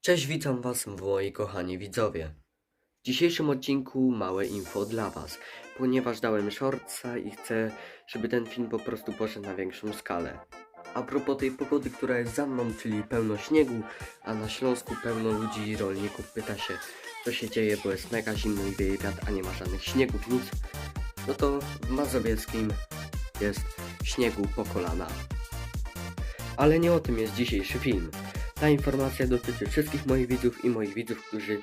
Cześć, witam was moi kochani widzowie. W dzisiejszym odcinku małe info dla was, ponieważ dałem shortsa i chcę, żeby ten film po prostu poszedł na większą skalę. A propos tej pogody, która jest za mną, czyli pełno śniegu, a na Śląsku pełno ludzi i rolników pyta się, co się dzieje, bo jest mega zimno i wieje wiatr, a nie ma żadnych śniegów, nic. No to w Mazowieckim jest śniegu po kolana. Ale nie o tym jest dzisiejszy film. Ta informacja dotyczy wszystkich moich widzów i moich widzów, którzy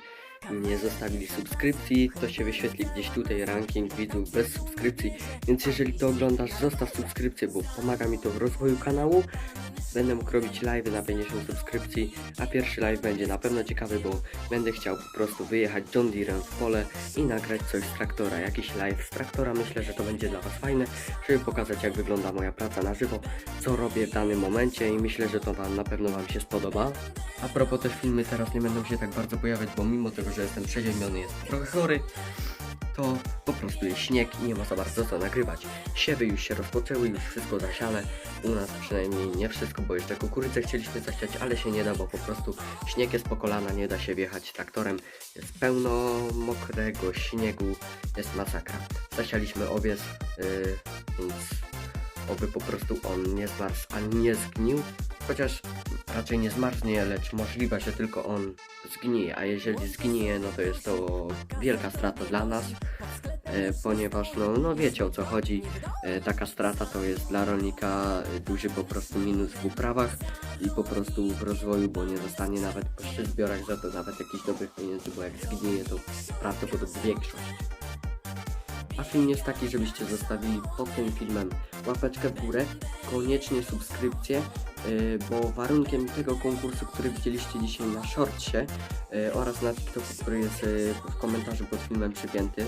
nie zostawili subskrypcji. To się wyświetli gdzieś tutaj ranking widzów bez subskrypcji. Więc jeżeli to oglądasz, zostaw subskrypcję, bo pomaga mi to w rozwoju kanału. Będę mógł robić live na 50 subskrypcji, a pierwszy live będzie na pewno ciekawy, bo będę chciał po prostu wyjechać John Deerem w pole i nagrać coś z traktora. Jakiś live z traktora, myślę, że to będzie dla Was fajne, żeby pokazać jak wygląda moja praca na żywo, co robię w danym momencie i myślę, że to Wam na pewno Wam się spodoba. A propos też filmy teraz nie będą się tak bardzo pojawiać, bo mimo tego, że jestem przeziębiony, jestem trochę chory, to po prostu jest śnieg i nie ma za bardzo co nagrywać. Siewy już się rozpoczęły, już wszystko zasiane. U nas przynajmniej nie wszystko, bo jeszcze kukurydzę chcieliśmy zasiać, ale się nie da, bo po prostu śnieg jest po kolana, nie da się wjechać traktorem. Jest pełno mokrego śniegu, jest masakra. Zasialiśmy owiec, yy, więc oby po prostu on nie zmarzł ani nie zgnił. Chociaż raczej nie zmarznie, lecz możliwe, że tylko on zgnije, a jeżeli zgnije, no to jest to wielka strata dla nas, ponieważ no, no wiecie o co chodzi, e, taka strata to jest dla rolnika e, duży po prostu minus w uprawach i po prostu w rozwoju, bo nie dostanie nawet przy zbiorach za to nawet jakichś dobrych pieniędzy, bo jak zgnije to prawdopodobnie większość. A film jest taki, żebyście zostawili pod tym filmem łapeczkę w górę, koniecznie subskrypcję, bo warunkiem tego konkursu, który widzieliście dzisiaj na shortsie yy, oraz na TikToku, który jest yy, w komentarzu pod filmem przypięty,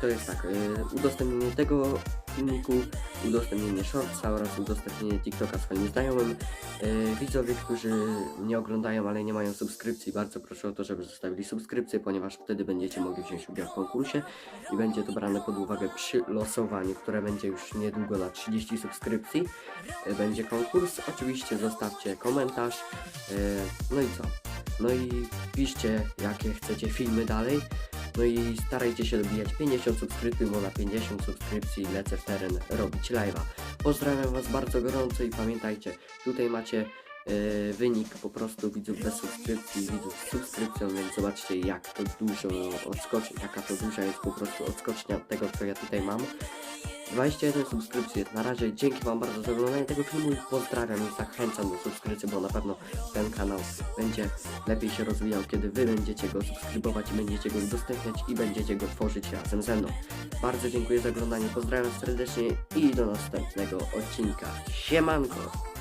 to jest tak, udostępnienie tego filmiku, udostępnienie shortsa oraz udostępnienie TikToka swoim znajomym. Yy, widzowie, którzy mnie oglądają, ale nie mają subskrypcji, bardzo proszę o to, żeby zostawili subskrypcję, ponieważ wtedy będziecie mogli wziąć udział w konkursie i będzie to brane pod uwagę przy losowaniu, które będzie już niedługo na 30 subskrypcji. Yy, Będzie konkurs, oczywiście zostawcie komentarz, yy, no i co? No i piszcie, jakie chcecie filmy dalej. No i starajcie się dobijać 50 subskrypcji, bo na 50 subskrypcji lecę w teren robić live'a. Pozdrawiam Was bardzo gorąco i pamiętajcie, tutaj macie e, wynik po prostu widzów bez subskrypcji, widzów z subskrypcją, więc zobaczcie jak to dużo odskocznie, jaka to duża jest po prostu odskocznia od tego, co ja tutaj mam. 21 subskrypcji jest na razie. Dzięki Wam bardzo za oglądanie tego filmu i pozdrawiam i zachęcam do subskrypcji, bo na pewno ten kanał będzie lepiej się rozwijał, kiedy Wy będziecie go subskrybować będziecie go udostępniać i będziecie go tworzyć razem ze mną. Bardzo dziękuję za oglądanie, pozdrawiam serdecznie i do następnego odcinka. Siemanko!